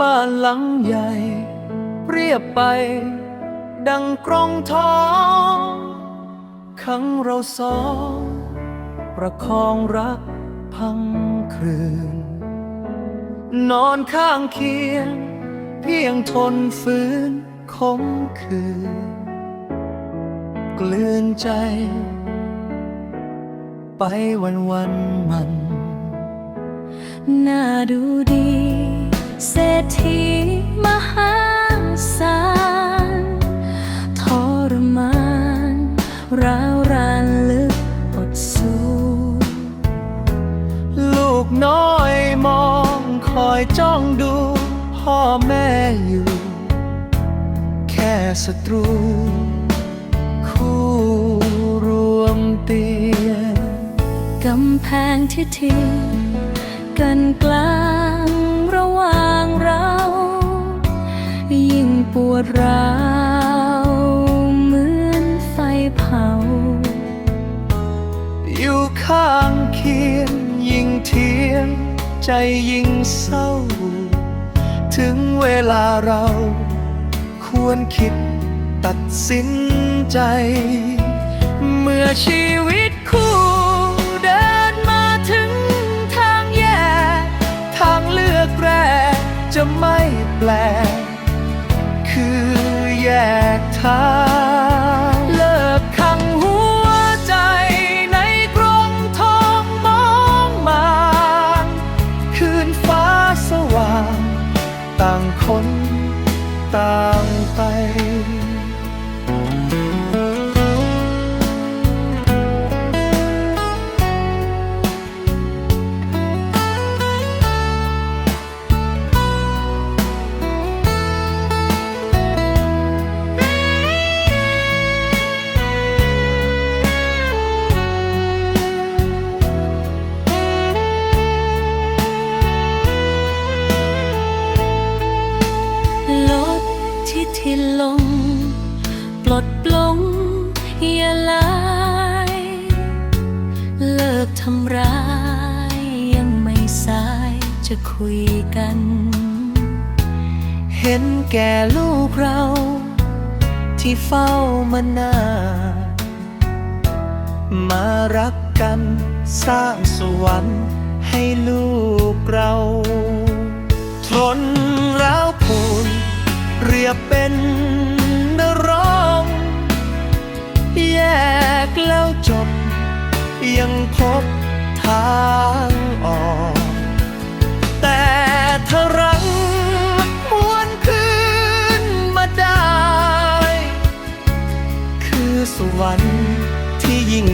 บ้านหลังใหญ่ เรียบไป ดังกรองท้องขังเราสอง ประคองรักพังครืน นอนข้างเคียง เพียงทนฝืนคมคืน กลืนใจ ไปวันวันมัน น่าดูดี เศรษฐีมหาศาลทรมานร้าวรานลึกอดสู้ลูกน้อยมองคอยจ้องดู พ่อแม่อยู่ แค่ศัตรู คู่รวมเตียงกำแพงที่ทิ้งกันกลาง วดร้าวเหมือนไฟเผา อยู่ข้างเคียงยิ่งเทียง ใจยิ่งเศร้า ถึงเวลาเรา ควรคิดตัดสินใจ เมื่อชีวิตคู่เดินมาถึงทางแยกทางเลือกแรกจะไม่แปลก ที่ลง ปลดปลงอย่าลายเลิกทำร้าย ยังไม่สายจะคุยกัน เห็นแก่ลูกเรา ที่เฝ้ามานานมารักกันสร้างสวรรค์ให้ลูกเรา สวรรค์ที่ยิ่ง